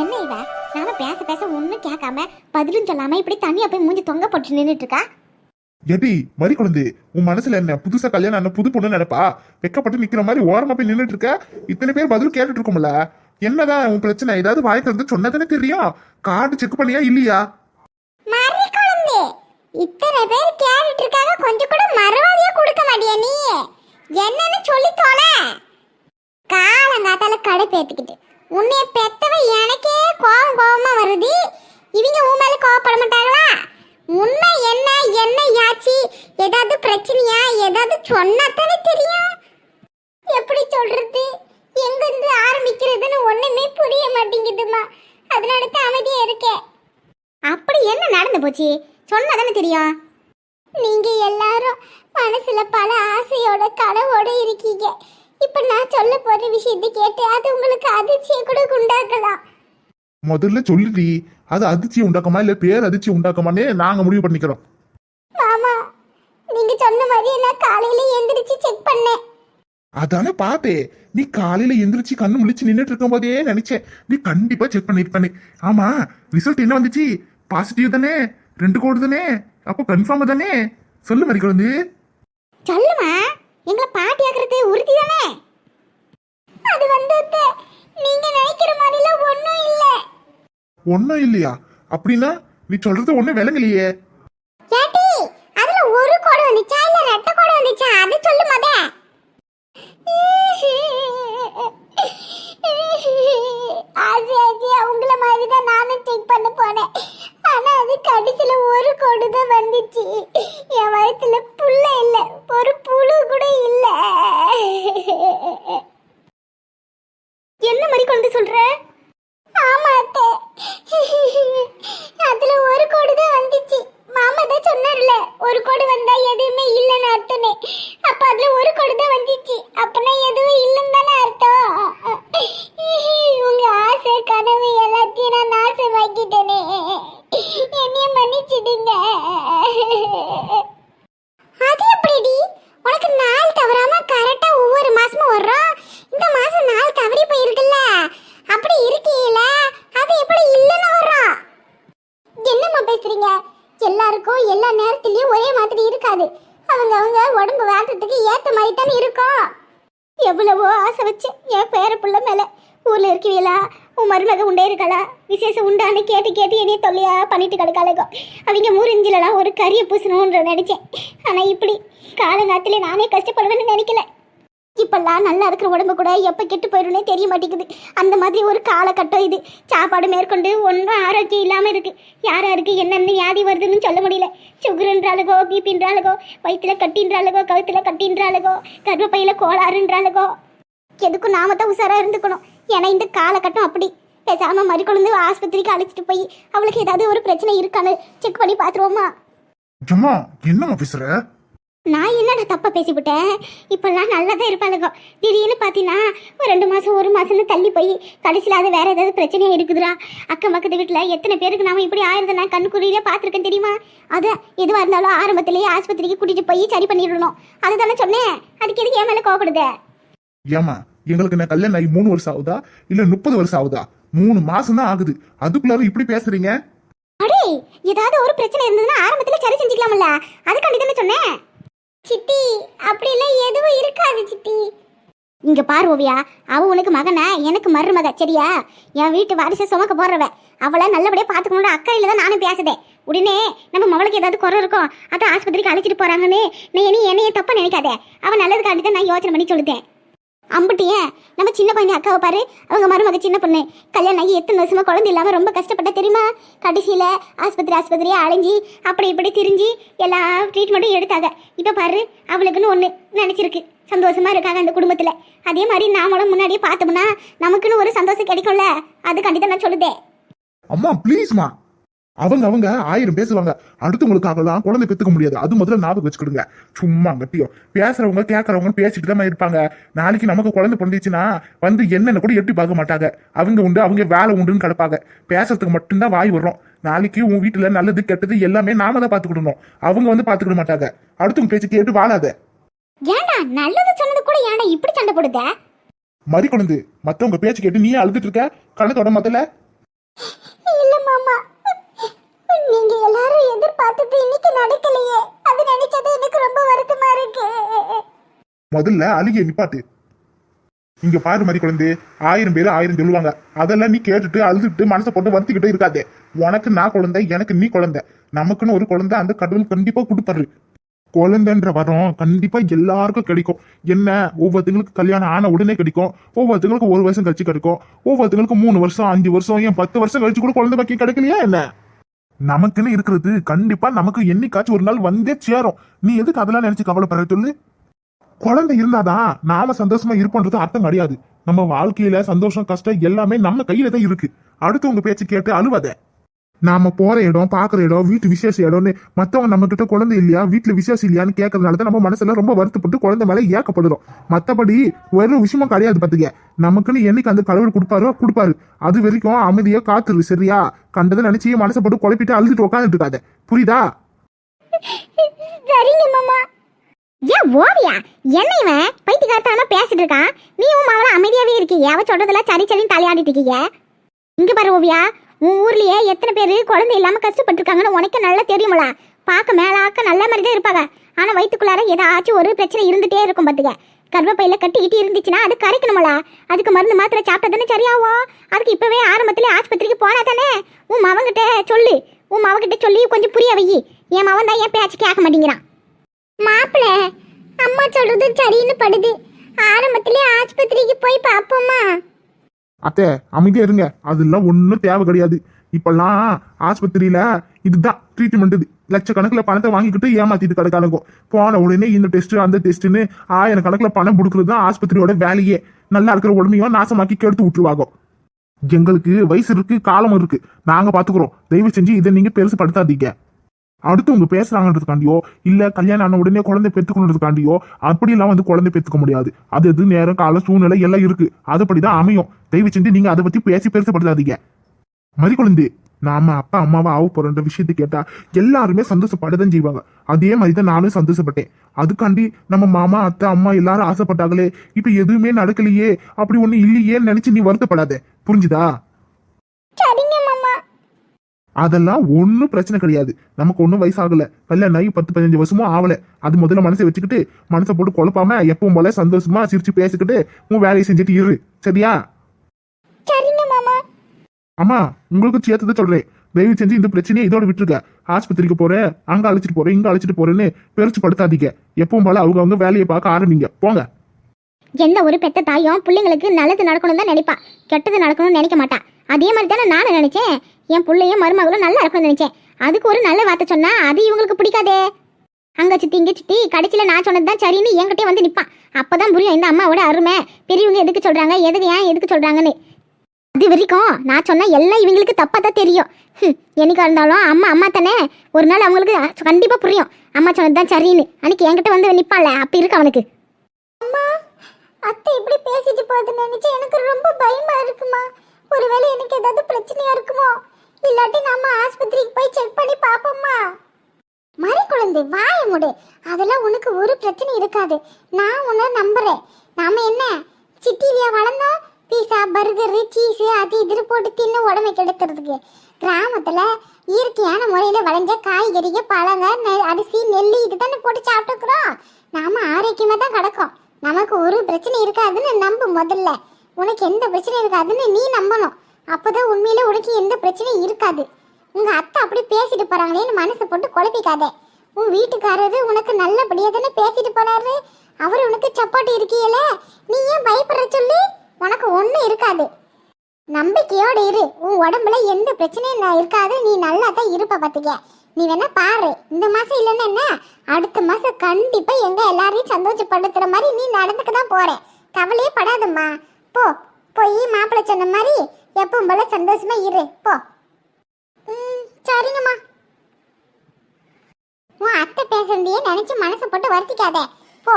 என்ன இவ? நாம பேச பேச ஒன்றும் கேட்காம பதிலும் சொல்லாம இப்படி தனியா போய் மூஞ்சி தொங்க போட்டு நின்றுட்டு இருக்கா எடி மறி குழந்தை உன் மனசுல என்ன? புதுசா கல்யாணம் ஆன புது பொண்ணு நினைப்பா வெக்கப்பட்டு நிக்கிற மாதிரி ஓரமா போய் நின்னுட்டு இருக்க இத்தனை பேர் பதில் கேட்டுட்டு இருக்கோம்ல என்னதான் உன் பிரச்சனை? ஏதாவது வாய்க்கு வந்து சொன்னதானே தெரியும். கார்டு செக் பண்ணியா இல்லையா? மறி குழந்தை இத்தனை பேர் கேட்டுட்டு இருக்காங்க கொஞ்சம் கூட மறுவாதியா கொடுக்க மாட்டியா நீ என்னன்னு சொல்லி தொலை. காலங்காத்தால கடுப்பேத்திக்கிட்டு. உன்னைய பெத்தவ எனக்கே கோவம் கோவமா வருது. இவங்க உன் மேல கோவப்பட மாட்டாங்களா? உண்மை என்ன என்ன யாச்சி? ஏதாவது பிரச்சனையா? ஏதாவது சொன்னாத்தானே தெரியும். எப்படி சொல்றது? எங்க இருந்து ஆரம்பிக்கிறதுன்னு ஒண்ணுமே புரிய மாட்டேங்குதுமா. அதனால தான் அமைதியா இருக்கேன் அப்படி என்ன நடந்து போச்சு? சொன்னாதானே தெரியும். நீங்க எல்லாரும் மனசுல பல ஆசையோட கனவோட இருக்கீங்க. இப்ப நான் சொல்ல போற விஷயத்தை கேட்டு அது உங்களுக்கு அதிர்ச்சியை கூட உண்டாக்கலாம். முதல்ல சொல்லுடி. அது அதிர்ச்சி உண்டாக்குமா இல்ல பேர் அதிர்ச்சி உண்டாக்குமானே நாங்க முடிவு பண்ணிக்கிறோம். மாமா நீங்க சொன்ன மாதிரி நான் காலையில எந்திரிச்சு செக் பண்ணேன். அதானே பார்த்தே. நீ காலையில எந்திரிச்சு கண்ணு முழிச்சு நின்னுட்டு இருக்கும் போதே நினைச்சேன். நீ கண்டிப்பா செக் பண்ணிருப்பானே ஆமா ரிசல்ட் என்ன வந்துச்சு? பாசிட்டிவ் தானே? ரெண்டு கோடு தானே? அப்போ கன்ஃபார்ம் தானே? சொல்லு மறி குழந்தை சொல்லுமா? எங்களை பாட்டி ஆக்குறது உறுதி தானே அது வந்து நீங்க நினைக்கிற மாதிரிலாம் ஒண்ணும் இல்ல. ஒன்னும் இல்லையா? அப்படின்னா நீ சொல்றது ஒண்ணும் விளங்கலையே. ஏட்டி அதுல ஒரு கோடு வந்துச்சா? இல்ல ரெட்டை கோடு வந்துச்சா? அது சொல்லு மொத. ஆசி ஆசி அவங்கள மாதிரி தான் நானும் செக் பண்ண போனேன் அது கடைசியில ஒரு கோடு தான் வந்துச்சு. என் வயத்துல புள்ள இல்ல ஒரு புழு கூட இல்ல. என்ன மாதிரி கொண்டு சொல்ற? ஆமா அத்தை. அதுல ஒரு கோடு தான் வந்துச்சு. மாமா தான் சொன்னார்ல ஒரு கோடு வந்தா எதுவுமே இல்லைன்னு அர்த்தமே அப்ப அதுல ஒரு கோடு தான் வந்துச்சு. அப்பனா எதுவும் இல்லைன்னு தானே அர்த்தம் உங்க ஆசை கனவு எல்லாத்தையும் நான் நாசமாக்கிட்டேனே என்னைய மன்னிச்சிடுங்க அது எப்படிடி உனக்கு நாள் தவறாம கரெக்டா ஒவ்வொரு மாசமும் வர்றோம் இந்த மாசம் நாள் தவறி போயிருக்குல்ல அப்படி இருக்கீல அது எப்படி இல்லைன்னு வர்றோம் என்னம்மா பேசுறீங்க எல்லாருக்கும் எல்லா நேரத்துலயும் ஒரே மாதிரி இருக்காது அவங்க அவங்க உடம்பு வாட்டத்துக்கு ஏத்த மாதிரி தானே இருக்கும் எவ்வளவோ ஆசை வச்சு என் பேர புள்ள மேல ஊர்ல இருக்கீங்களா உன் மருமக உண்டே இருக்காளா? விசேஷம் உண்டான்னு கேட்டு கேட்டு என்னைய தொல்லையா பண்ணிட்டு கிடக்காளுகோ அவங்க மூரிஞ்சிலலாம் ஒரு கறியை பூசணுன்ற நினைச்சேன். ஆனா இப்படி காலங்காத்திலே நானே கஷ்டப்படுவேன்னு நினைக்கல. இப்பெல்லாம் நல்லா இருக்கிற உடம்பு கூட எப்போ கெட்டு போயிடும்னே தெரிய மாட்டேங்குது. அந்த மாதிரி ஒரு காலகட்டம் இது. சாப்பாடு மேற்கொண்டு ஒன்றும் ஆரோக்கியம் இல்லாமல் இருக்கு. யார் யாருக்கு என்னென்ன வியாதி வருதுன்னு சொல்ல முடியல. சுகருன்றாளுகோ பிபின்றாளுகோ வயிற்றுல கட்டின்றாளுகோ கழுத்துல கட்டின்றாளுகோ கர்ப்பப்பையில கோளாறுன்றாளுகோ எதுக்கும் நாம தான் உஷாராக இருந்துக்கணும். ஏன்னா இந்த காலகட்டம் அப்படி. பேசாம மறுக்கொழுந்து ஆஸ்பத்திரிக்கு அழைச்சிட்டு போய் அவளுக்கு ஏதாவது ஒரு பிரச்சனை இருக்கான்னு செக் பண்ணி பார்த்துருவோமா அம்மா என்னம்மா பேசுற? நான் என்னடா தப்பா பேசிவிட்டேன்? இப்பெல்லாம் நல்லா தான் இருப்பாளுங்க. திடீர்னு பார்த்தீங்கன்னா ஒரு ரெண்டு மாதம் ஒரு மாதம்னு தள்ளி போய் கடைசியில் அது வேற ஏதாவது பிரச்சனையா இருக்குதுடா. அக்கம் பக்கத்து வீட்டில் எத்தனை பேருக்கு நாம இப்படி ஆயிருந்த நான் கண்ணுக்குறியிலே பார்த்துருக்கேன் தெரியுமா? அதான் எதுவாக இருந்தாலும் ஆரம்பத்திலேயே ஆஸ்பத்திரிக்கு கூட்டிட்டு போய் சரி பண்ணிடணும். அதுதானே சொன்னேன். அதுக்கு எதுக்கு என் மேலே கோவப்படுதே? ஏமா எங்களுக்கு என்ன கல்யாணம் ஆகி மூணு வருஷம் ஆகுதா? இல்ல முப்பது வருஷம் ஆகுதா? மூணு மாசம் தான் ஆகுது. அதுக்குள்ளார இப்படி பேசுறீங்க? அடே ஏதாவது ஒரு பிரச்சனை இருந்ததுன்னா ஆரம்பத்தில் சரி செஞ்சுக்கலாம்ல. அதுக்காண்டி தானே சொன்னேன். சித்தி அப்படிலாம் எதுவும் இருக்காது சித்தி. இங்க பார் ஓவியா அவ உனக்கு மகனா எனக்கு மருமக சரியா? என் வீட்டு வாரிசை சுமக்க போடுறவ அவளை நல்லபடியா பாத்துக்கணும் அக்கறையில தான் நானும் பேசுதேன். உடனே நம்ம மவளுக்கு ஏதாவது குறை இருக்கும் அதான் ஆஸ்பத்திரிக்கு அழைச்சிட்டு போறாங்கன்னு நீ இனி என்னைய தப்பா நினைக்காத. அவன் நல்லதுக்காண்டி தான் நான் யோசனை பண்ணி சொல்லுதேன். அம்புட்டியே நம்ம சின்ன பையன் அக்காவை பாரு. அவங்க மருமக சின்ன பொண்ணு. கல்யாணம் ஆகி எத்தனை வருஷமா குழந்தை இல்லாம ரொம்ப கஷ்டப்பட்ட தெரியுமா? கடைசியில ஆஸ்பத்திரி ஆஸ்பத்திரியாக அலைஞ்சி அப்படி இப்படி திரிஞ்சு எல்லா ட்ரீட்மெண்ட்டும் எடுத்தாங்க. இப்ப பாரு அவளுக்குன்னு ஒண்ணு நினைச்சிருக்கு. சந்தோஷமா இருக்காங்க அந்த குடும்பத்துல. அதே மாதிரி நாமளும் முன்னாடியே பார்த்தோம்னா நமக்குன்னு ஒரு சந்தோஷம் கிடைக்கும்ல. அது கண்டிப்பா நான் சொல்லுதேன் அம்மா ப்ளீஸ்மா அவங்க அவங்க ஆயிரம் பேசுவாங்க. அடுத்தவங்களுக்காகலாம் குழந்தை பெத்துக்க முடியாது. அது முதல்ல ஞாபகம் வச்சுக்கிடுங்க. சும்மா கட்டியும் பேசுறவங்க கேட்கறவங்க பேசிட்டு தான் இருப்பாங்க. நாளைக்கு நமக்கு குழந்தை பிறந்துச்சுன்னா வந்து என்னென்ன கூட எட்டி பார்க்க மாட்டாங்க. அவங்க உண்டு அவங்க வேலை உண்டுன்னு கிடப்பாங்க. பேசுறதுக்கு மட்டும்தான் வாய் வரும் நாளைக்கு உன் வீட்டுல நல்லது கெட்டது எல்லாமே நாம தான் பாத்துக்கிடணும் அவங்க வந்து பாத்துக்கிட மாட்டாங்க. அடுத்தவங்க பேச்சு கேட்டு வாழாத. ஏன்டா நல்லது சொன்னது கூட ஏன்டா இப்படி சண்டை போடுத? மறி குழந்தை மத்தவங்க பேச்சு கேட்டு நீயே அழுதுட்டு இருக்க? நீங்க எல்லாரும் எதிர்பார்த்தது இன்னைக்கு நடக்கலையே. அது நினைச்சது எனக்கு ரொம்ப வருத்தமா இருக்கு. முதல்ல அழுகிய நிப்பாட்டு. இங்க பாரு மாதிரி குழந்தை ஆயிரம் பேர் ஆயிரம் சொல்லுவாங்க. அதெல்லாம் நீ கேட்டுட்டு அழுதுட்டு மனசை போட்டு வருத்திக்கிட்டு இருக்காதே. உனக்கு நான் குழந்தை எனக்கு நீ குழந்தை. நமக்குன்னு ஒரு குழந்தை அந்த கடவுள் கண்டிப்பா கொடுப்பாரு. குழந்தைன்ற வரம் கண்டிப்பா எல்லாருக்கும் கிடைக்கும். என்ன? ஒவ்வொருத்தங்களுக்கு கல்யாணம் ஆன உடனே கிடைக்கும். ஒவ்வொருத்தங்களுக்கு ஒரு வருஷம் கழிச்சு கிடைக்கும். ஒவ்வொருத்தங்களுக்கு மூணு வருஷம் அஞ்சு வருஷம் ஏன் பத்து வருஷம் கழிச்சு கூட குழந்தை பக்கம் கிடைக்கலையா என்ன? நமக்குன்னு இருக்கிறது. கண்டிப்பா நமக்கு என்னைக்காச்சும் ஒரு நாள் வந்தே சேரும். நீ எதுக்கு அதெல்லாம் நினைச்சு கவலைப்படுற சொல்லு? குழந்தை இருந்தாதான் நாம சந்தோஷமா இருப்போன்றது அர்த்தம் கிடையாது. நம்ம வாழ்க்கையில சந்தோஷம் கஷ்டம் எல்லாமே நம்ம கையில தான் இருக்கு. அடுத்தவங்க பேச்சு கேட்டு அழுவாத. நாம போற இடம் பாக்குற இடம் வீட்டு விசேஷ இடம்னு மத்தவங்க நம்ம கிட்ட குழந்தை இல்லையா வீட்டுல விசேஷம் இல்லையான்னு கேட்கறதுனால தான் நம்ம மனசுல ரொம்ப வருத்தப்பட்டு குழந்தை மேல ஏக்கப்படுறோம். மத்தபடி ஒரு விஷயமும் கிடையாது பாத்துக்க. நமக்குன்னு என்னைக்கு அந்த கடவுள் கொடுப்பாரோ கொடுப்பாரு. அது வரைக்கும் அமைதியா காத்துரு சரியா? கண்டதை நினைச்சு மனசை போட்டு குழப்பிட்டு அழுதுட்டு உட்காந்துட்டு இருக்காத. புரியுதா? ஏன் ஓவியா? என்ன இவன்? பைத்தியக்காரத்தனமா பேசிட்டு இருக்கான். நீ உன் மாவள அமைதியாவே இருக்கீங்க அவ சொல்றதுல சரி சரின்னு தலையாடிட்டு இருக்கீங்க. இங்க பாரு ஓவியா. உன் ஊர்லயே எத்தனை பேர் குழந்தை இல்லாம கஷ்டப்பட்டிருக்காங்கன்னு உனக்கு நல்லா தெரியுமல. பார்க்க மேலாக்க நல்ல மாதிரி தான் இருப்பாங்க. ஆனா வயிற்றுக்குள்ளார ஏதாச்சும் ஒரு பிரச்சனை இருந்துட்டே இருக்கும் பாத்துக்க. கர்ப்பப்பையில கட்டிக்கிட்டு இருந்துச்சுன்னா அது கரைக்கணுமல. அதுக்கு மருந்து மாத்திரை சாப்பிட்டா தானே சரியாகும். அதுக்கு இப்பவே ஆரம்பத்திலே ஆஸ்பத்திரிக்கு போனா தானே? உன் மவங்கிட்ட சொல்லு. உன் மவங்கிட்ட சொல்லி கொஞ்சம் புரிய வை. என் மவன் தான் என் பேச்சு கேட்க மாட்டேங்கிறான். மாப்பிள அம்மா சொல்றது சரின்னு படுது. ஆரம்பத்திலே ஆஸ்பத்திரிக்கு போய் பார்ப்போமா? அத்தை அமைதியா இருங்க. அதெல்லாம் ஒன்றும் தேவை கிடையாது. இப்பெல்லாம் ஆஸ்பத்திரியில இதுதான் ட்ரீட்மெண்ட் இது. லட்சக்கணக்கில் பணத்தை வாங்கிக்கிட்டு ஏமாத்திட்டு கிடக்கானுங்க போன உடனே இந்த டெஸ்ட் அந்த டெஸ்ட்னு ஆயிரம் கணக்கில் பணம் கொடுக்கறது தான் ஆஸ்பத்திரியோட வேலையே. நல்லா இருக்கிற உடமையும் நாசமாக்கி கெடுத்து விட்டுருவாங்க. எங்களுக்கு வயசு இருக்கு காலம் இருக்கு. நாங்க பாத்துக்கிறோம். தயவு செஞ்சு இதை நீங்க பெருசுப்படுத்தாதீங்க அடுத்தவங்க பேசுறாங்கன்றதுக்காண்டியோ இல்ல கல்யாணம் ஆன உடனே குழந்தை அப்படி எல்லாம் வந்து குழந்தை பெற்றுக்க முடியாது. அது எது நேரம் கால சூழ்நிலை எல்லாம் இருக்கு. அதுபடிதான் அமையும். தயவு செஞ்சு நீங்க அதை பத்தி பேசி பேசப்படுத்தாதீங்க மறி குழந்தை நாம அப்பா அம்மாவா ஆக போறன்ற விஷயத்தை கேட்டா எல்லாருமே சந்தோஷப்படதான் செய்வாங்க. அதே மாதிரி தான் நானும் சந்தோஷப்பட்டேன். அதுக்காண்டி நம்ம மாமா அத்தை அம்மா எல்லாரும் ஆசைப்பட்டாங்களே இப்ப எதுவுமே நடக்கலையே அப்படி ஒண்ணு இல்லையேன்னு நினைச்சு நீ வருத்தப்படாத. புரிஞ்சுதா? சரிங்க மாமா. அதெல்லாம் ஒன்றும் பிரச்சனை கிடையாது. நமக்கு ஒன்றும் வயசாகல. கல்யாணம் ஆகி பத்து பதினஞ்சு வருஷமும் ஆகல அது முதல்ல மனசை வச்சுக்கிட்டு மனசை போட்டு குழப்பாம எப்பவும் போல சந்தோஷமா சிரிச்சு பேசிக்கிட்டு உன் வேலையை செஞ்சுட்டு இரு. சரியா? அம்மா உங்களுக்கு சேர்த்து தான் சொல்றேன். தயவு செஞ்சு இந்த பிரச்சனையை இதோட விட்டுருக்க ஆஸ்பத்திரிக்கு போறேன் அங்க அழைச்சிட்டு போறேன் இங்க அழைச்சிட்டு போறேன்னு பெருசு படுத்தாதீங்க. எப்பவும் போல அவங்க அவங்க வேலையை பார்க்க ஆரம்பிங்க. போங்க. எந்த ஒரு பெத்த தாயும் பிள்ளைங்களுக்கு நல்லது நடக்கணும் தான் நினைப்பா. கெட்டது நடக்கணும்னு நினைக்க மாட்டா. அதே மாதிரி தானே நானும் நினைச்சேன். என் பிள்ளையும் மருமகளும் நல்லா இருக்கணும்னு நினைச்சேன். அதுக்கு ஒரு நல்ல வார்த்தை சொன்னா அது இவங்களுக்கு பிடிக்காதே. அங்க சித்தி இங்க சித்தி கடைசியில நான் சொன்னது தான் சரின்னு என்கிட்டே வந்து நிப்பான். அப்பதான் புரியும் இந்த அம்மாவோட அருமை. பெரியவங்க எதுக்கு சொல்றாங்க? எதுக்கு ஏன் எதுக்கு சொல்றாங்கன்னு. அது வரைக்கும் நான் சொன்னா எல்லாம் இவங்களுக்கு தப்பா தான் தெரியும். ஹம், என்னைக்கா இருந்தாலும் அம்மா அம்மா தானே. ஒரு நாள் அவங்களுக்கு கண்டிப்பா புரியும். அம்மா சொன்னது தான் சரின்னு. அன்னைக்கு என்கிட்ட வந்து நிப்பான்ல. அப்ப இருக்கு அவனுக்கு. அம்மா அத்தை இப்படி பேசிட்டு போகுதுன்னு நினைச்சு எனக்கு ரொம்ப பயமா இருக்குமா? ஒருவேளை எனக்கு ஏதாவது பிரச்சனையா இருக்குமோ? இல்லாட்டி நாம ஆஸ்பத்திரிக்கு போய் செக் பண்ணி பாப்போம்மா மறை குழந்தை வாய முடு. அதெல்லாம் உனக்கு ஒரு பிரச்சனை இருக்காது. நான் உன்னை நம்புறேன். நாம என்ன? சிட்டிலியா வளர்ந்தோம்? பீஸா பர்கரு சீஸு அது இது போட்டு தின்னு உடம்பை கெடுக்கிறதுக்கு கிராமத்துல இயற்கையான முறையில விளைஞ்ச காய்கறிக பழங்க நெ- அரிசி நெல் இது தானே போட்டு சாப்பிட்டுக்கிறோம். நாம ஆரோக்கியமா தான் கிடக்கும். நமக்கு ஒரு பிரச்சனை இருக்காதுன்னு நம்பு முதல்ல. உனக்கு எந்த பிரச்சனையும் இருக்காதுன்னு நீ நம்பணும். அப்போதான் உண்மையில உனக்கு எந்த பிரச்சனையும் இருக்காது. உங்க அத்தை அப்படி பேசிட்டு போறாங்களேன்னு மனசு போட்டு குழப்பிக்காத. உன் வீட்டுக்காரரு உனக்கு நல்லபடியா தானே பேசிட்டு போனாரு? அவர் உனக்கு சப்போர்ட் இருக்கீல நீ ஏன் பயப்படுற சொல்லி? உனக்கு ஒன்றும் இருக்காது. நம்பிக்கையோட இரு. உன் உடம்புல எந்த பிரச்சனையும் நான் இருக்காது. நீ நல்லா தான் இருப்ப பாத்துக்க. நீ வேணா பாரு. இந்த மாசம் இல்லைன்னா என்ன? அடுத்த மாசம் கண்டிப்பா எங்க எல்லாரையும் சந்தோஷப்படுத்துற மாதிரி நீ நடந்துக்க தான் போற. கவலையே படாதம்மா. போ. போய் மாப்பிள்ளை சொன்ன மாதிரி எப்பவும் போல சந்தோஷமா இரு போ. சரிங்கம்மா. உன் அத்தை பேசுறதையே நினைச்சு மனசு போட்டு வருத்திக்காத. போ.